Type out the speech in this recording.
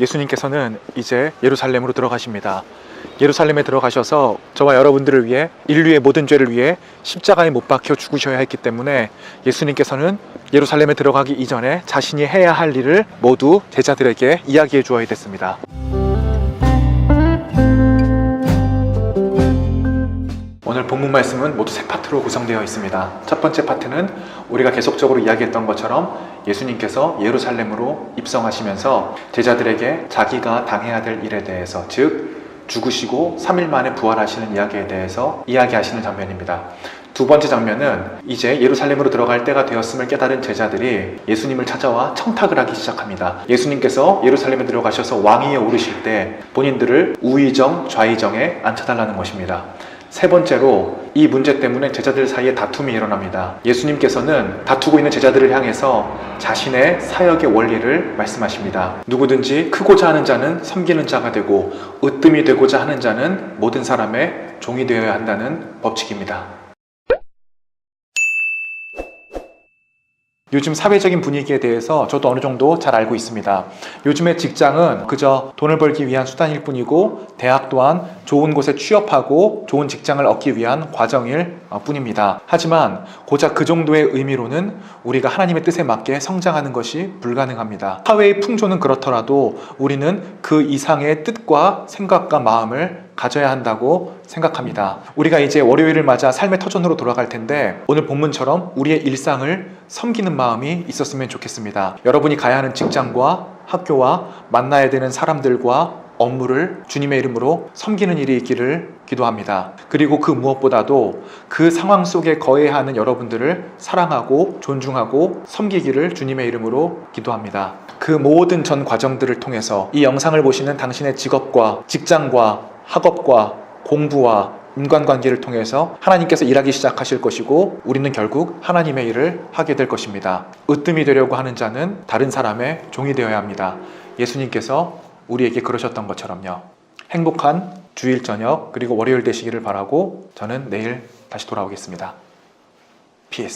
예수님께서는 이제 예루살렘으로 들어가십니다. 예루살렘에 들어가셔서 저와 여러분들을 위해 인류의 모든 죄를 위해 십자가에 못 박혀 죽으셔야 했기 때문에 예수님께서는 예루살렘에 들어가기 이전에 자신이 해야 할 일을 모두 제자들에게 이야기해 주어야 됐습니다. 오늘 본문 말씀은 모두 세 파트로 구성되어 있습니다. 첫 번째 파트는 우리가 계속적으로 이야기했던 것처럼 예수님께서 예루살렘으로 입성하시면서 제자들에게 자기가 당해야 될 일에 대해서 즉 죽으시고 3일 만에 부활하시는 이야기에 대해서 이야기하시는 장면입니다. 두 번째 장면은 이제 예루살렘으로 들어갈 때가 되었음을 깨달은 제자들이 예수님을 찾아와 청탁을 하기 시작합니다. 예수님께서 예루살렘에 들어가셔서 왕위에 오르실 때 본인들을 우의정, 좌의정에 앉혀달라는 것입니다. 세 번째로 이 문제 때문에 제자들 사이에 다툼이 일어납니다. 예수님께서는 다투고 있는 제자들을 향해서 자신의 사역의 원리를 말씀하십니다. 누구든지 크고자 하는 자는 섬기는 자가 되고 으뜸이 되고자 하는 자는 모든 사람의 종이 되어야 한다는 법칙입니다. 요즘 사회적인 분위기에 대해서 저도 어느 정도 잘 알고 있습니다. 요즘의 직장은 그저 돈을 벌기 위한 수단일 뿐이고 대학 또한 좋은 곳에 취업하고 좋은 직장을 얻기 위한 과정일 어, 뿐입니다. 하지만 고작 그 정도의 의미로는 우리가 하나님의 뜻에 맞게 성장하는 것이 불가능합니다. 사회의 풍조는 그렇더라도 우리는 그 이상의 뜻과 생각과 마음을 가져야 한다고 생각합니다. 우리가 이제 월요일을 맞아 삶의 터전으로 돌아갈 텐데 오늘 본문처럼 우리의 일상을 섬기는 마음이 있었으면 좋겠습니다. 여러분이 가야 하는 직장과 학교와 만나야 되는 사람들과 업무를 주님의 이름으로 섬기는 일이 있기를 기도합니다. 그리고 그 무엇보다도 그 상황 속에 거해야 하는 여러분들을 사랑하고 존중하고 섬기기를 주님의 이름으로 기도합니다. 그 모든 전 과정들을 통해서 이 영상을 보시는 당신의 직업과 직장과 학업과 공부와 인간관계를 통해서 하나님께서 일하기 시작하실 것이고 우리는 결국 하나님의 일을 하게 될 것입니다. 으뜸이 되려고 하는 자는 다른 사람의 종이 되어야 합니다. 예수님께서 우리에게 그러셨던 것처럼요. 행복한 주일 저녁 그리고 월요일 되시기를 바라고 저는 내일 다시 돌아오겠습니다. PS